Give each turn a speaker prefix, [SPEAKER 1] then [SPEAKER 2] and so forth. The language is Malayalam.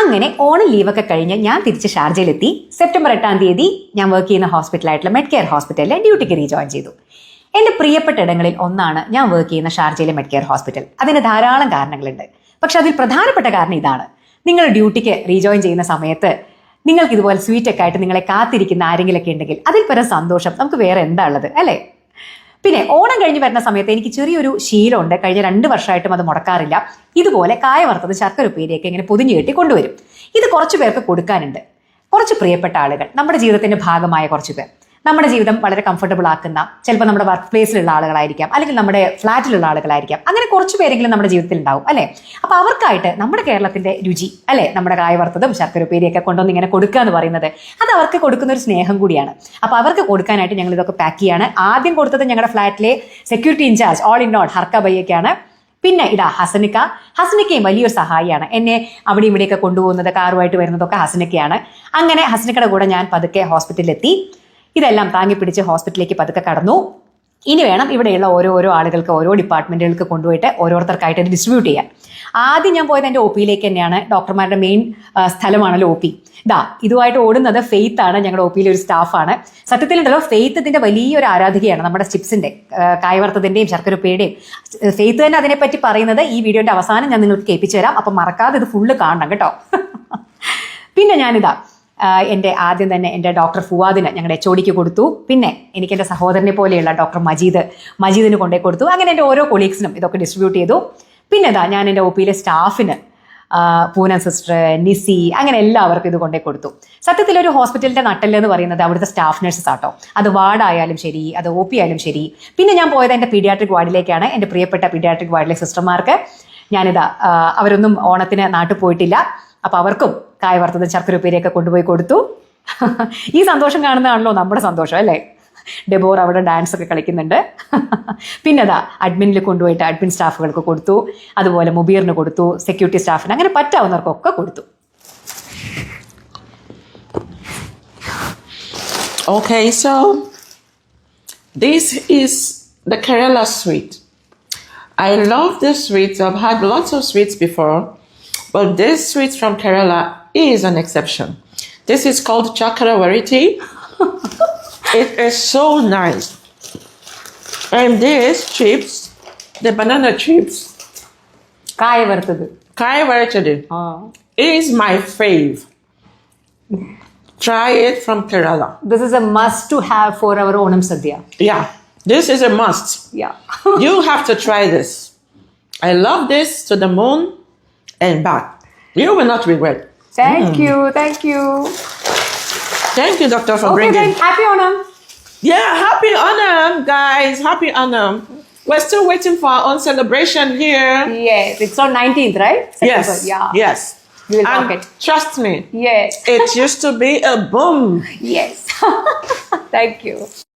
[SPEAKER 1] അങ്ങനെ ഓണം ലീവൊക്കെ കഴിഞ്ഞ് ഞാൻ തിരിച്ച് ഷാർജയിലെത്തി. സെപ്റ്റംബർ എട്ടാം തീയതി ഞാൻ വർക്ക് ചെയ്യുന്ന ഹോസ്പിറ്റലായിട്ടുള്ള മെഡ് കെയർ ഹോസ്പിറ്റലിലെ ഡ്യൂട്ടിക്ക് റീജോയിൻ ചെയ്തു. എന്റെ പ്രിയപ്പെട്ട ഇടങ്ങളിൽ ഒന്നാണ് ഞാൻ വർക്ക് ചെയ്യുന്ന ഷാർജയിലെ മെഡ് കെയർ ഹോസ്പിറ്റൽ അതിന് ധാരാളം കാരണങ്ങളുണ്ട്. പക്ഷെ അതിൽ പ്രധാനപ്പെട്ട കാരണം ഇതാണ്. നിങ്ങൾ ഡ്യൂട്ടിക്ക് റീജോയിൻ ചെയ്യുന്ന സമയത്ത് നിങ്ങൾക്ക് ഇതുപോലെ സ്വീറ്റൊക്കെ ആയിട്ട് നിങ്ങളെ കാത്തിരിക്കുന്ന ആരെങ്കിലൊക്കെ ഉണ്ടെങ്കിൽ അതിൽ പരം സന്തോഷം. നമുക്ക് വേറെ എന്താ ഉള്ളത്? അല്ലേ? പിന്നെ ഓണം കഴിഞ്ഞ് വരുന്ന സമയത്ത് എനിക്ക് ചെറിയൊരു ശീലമുണ്ട്. കഴിഞ്ഞ രണ്ട് വർഷമായിട്ടും അത് മുടക്കാറില്ല. ഇതുപോലെ കായ വറുത്തത് ശർക്കര ഉപ്പേരിയൊക്കെ ഇങ്ങനെ പൊതിഞ്ഞു കെട്ടി കൊണ്ടുവരും. ഇത് കുറച്ച് പേർക്ക് കൊടുക്കാനുണ്ട്. കുറച്ച് പ്രിയപ്പെട്ട ആളുകൾ. നമ്മുടെ ജീവിതത്തിന്റെ ഭാഗമായ കുറച്ച് പേർ. നമ്മുടെ ജീവിതം വളരെ കംഫർട്ടബിൾ ആക്കുന്ന ചിലപ്പോൾ നമ്മുടെ വർക്ക് പ്ലേസിലുള്ള ആളുകളായിരിക്കാം അല്ലെങ്കിൽ നമ്മുടെ ഫ്ലാറ്റിലുള്ള ആളുകളായിരിക്കാം. അങ്ങനെ കുറച്ച് പേരെങ്കിലും നമ്മുടെ ജീവിതത്തിൽ ഉണ്ടാവും അല്ലേ? അപ്പോൾ അവർക്കായിട്ട് നമ്മുടെ കേരളത്തിന്റെ രുചി അല്ലേ? നമ്മുടെ കായ വറുത്തതും ശർക്കര ഉപ്പേരിയൊക്കെ കൊണ്ടുവന്ന് ഇങ്ങനെ കൊടുക്കുക എന്ന് പറയുന്നത് അത് അവർക്ക് കൊടുക്കുന്ന ഒരു സ്നേഹം കൂടിയാണ്. അപ്പോൾ അവർക്ക് കൊടുക്കാനായിട്ട് ഞങ്ങൾ ഇതൊക്കെ പാക്ക് ചെയ്യാണ്. ആദ്യം കൊടുത്തത് ഞങ്ങളുടെ ഫ്ലാറ്റിലെ security incharge all in all Harka ബയ്യൊക്കെയാണ്. പിന്നെ ഇതാ ഹസനിക്ക. ഹസനിക്കയും വലിയൊരു സഹായിയാണ്. എന്നെ അവിടെ ഇവിടെയൊക്കെ കൊണ്ടുപോകുന്നത് കാറുമായിട്ട് വരുന്നതൊക്കെ ഹസനിക്കയാണ്. അങ്ങനെ ഹസനിക്കയുടെ കൂടെ ഞാൻ പതുക്കെ ഹോസ്പിറ്റലിലെത്തി ഇതെല്ലാം താങ്ങി പിടിച്ച് ഹോസ്പിറ്റലിലേക്ക് പതുക്കെ കടന്നു. ഇനി വേണം ഇവിടെയുള്ള ഓരോ ഓരോ ആളുകൾക്ക് ഓരോ ഡിപ്പാർട്ട്മെന്റുകൾക്ക് കൊണ്ടുപോയിട്ട് ഓരോരുത്തർക്കായിട്ട് ഡിസ്ട്രിബ്യൂട്ട് ചെയ്യാൻ. ആദ്യം ഞാൻ പോയത് എന്റെ ഒ പിയിലേക്ക് തന്നെയാണ്. ഡോക്ടർമാരുടെ മെയിൻ സ്ഥലമാണല്ലോ ഒ പി. ഇതാ ഇതുമായിട്ട് ഓടുന്നത് ഫെയ്ത്ത് ആണ് ഞങ്ങളുടെ ഒ പിയിലെ ഒരു സ്റ്റാഫാണ് സത്യത്തിലുണ്ടല്ലോ ഫെയ്ത്ത് ഫെയ്ത്തിന്റെ വലിയൊരു ആരാധികയാണ് നമ്മുടെ സ്റ്റിപ്സിന്റെ കായവർത്തതിന്റെയും ശർക്കരപ്പയുടെയും ഫെയ്ത്ത് തന്നെ അതിനെപ്പറ്റി പറയുന്നത് ഈ വീഡിയോന്റെ അവസാനം ഞാൻ നിങ്ങൾക്ക് കേൾപ്പിച്ചു തരാം. അപ്പം മറക്കാതെ ഇത് ഫുള്ള് കാണണം കേട്ടോ. പിന്നെ ഞാനിതാ എന്റെ ആദ്യം തന്നെ എന്റെ ഡോക്ടർ ഫുവാദിന് ഞങ്ങളുടെ എച്ച് ഒടിക്ക് കൊടുത്തു. പിന്നെ എനിക്ക് എന്റെ സഹോദരനെ പോലെയുള്ള ഡോക്ടർ മജീദ് മജീദിന് കൊണ്ടേ കൊടുത്തു. അങ്ങനെ എന്റെ ഓരോ കൊളീഗ്സിനും ഇതൊക്കെ ഡിസ്ട്രിബ്യൂട്ട് ചെയ്തു. പിന്നെ ഇതാ ഞാൻ എന്റെ ഒ പിയിലെ സ്റ്റാഫിന് പൂനം സിസ്റ്റർ നിസി അങ്ങനെ എല്ലാവർക്കും ഇത് കൊണ്ടേ കൊടുത്തു. സത്യത്തിൽ ഒരു ഹോസ്പിറ്റലിന്റെ നട്ടൽ എന്ന് പറയുന്നത് അവിടുത്തെ സ്റ്റാഫ് നഴ്സസ് ആട്ടോ. അത് വാർഡായാലും ശരി അത് ഒ പി ആയാലും ശരി. പിന്നെ ഞാൻ പോയത് എന്റെ പീഡിയാട്രിക് വാർഡിലേക്കാണ് എന്റെ പ്രിയപ്പെട്ട പീഡിയാട്രിക് വാർഡിലെ സിസ്റ്റർമാർക്ക് ഞാനിതാ അവരൊന്നും ഓണത്തിന് നാട്ടിൽ പോയിട്ടില്ല. അപ്പൊ അവർക്കും കായ വറുത്തത് ശർക്കര ഉപ്പേരിയൊക്കെ കൊണ്ടുപോയി കൊടുത്തു. ഈ സന്തോഷം കാണുന്നതാണല്ലോ നമ്മുടെ സന്തോഷം അല്ലേ? ഡെബോർ അവിടെ ഡാൻസ് ഒക്കെ കളിക്കുന്നുണ്ട്. പിന്നെ അതാ അഡ്മിനിൽ കൊണ്ടുപോയിട്ട് അഡ്മിൻ സ്റ്റാഫുകൾക്ക് കൊടുത്തു. അതുപോലെ മുബീറിന് കൊടുത്തു സെക്യൂരിറ്റി സ്റ്റാഫിന് അങ്ങനെ പറ്റാവുന്നവർക്കൊക്കെ കൊടുത്തു.
[SPEAKER 2] Okay, so this is the Kerala sweet. I love this sweet. I've had lots of sweets before, but this sweet from Kerala is an exception. This is called Chakara variti. it is so nice. And these chips, the banana chips, Kai vartadu.
[SPEAKER 1] Kai
[SPEAKER 2] is my fave. Try it from Kerala.
[SPEAKER 1] This is a must to have for our Onam Sadhya.
[SPEAKER 2] Yeah. This is a must.
[SPEAKER 1] Yeah.
[SPEAKER 2] you have to try this. I love this to the moon and back. You will not regret.
[SPEAKER 1] Thank mm. you. Thank you.
[SPEAKER 2] Thank you, Doctor, for
[SPEAKER 1] okay,
[SPEAKER 2] bringing.
[SPEAKER 1] Happy Anna.
[SPEAKER 2] Yeah, happy Anna, guys. Happy Anna. We're still waiting for our own celebration here.
[SPEAKER 1] Yes, it's on 19th, right? September. Yes. Yeah.
[SPEAKER 2] Yes.
[SPEAKER 1] You will
[SPEAKER 2] and
[SPEAKER 1] it.
[SPEAKER 2] Trust me.
[SPEAKER 1] Yes.
[SPEAKER 2] it used to be a boom.
[SPEAKER 1] Yes. Thank you.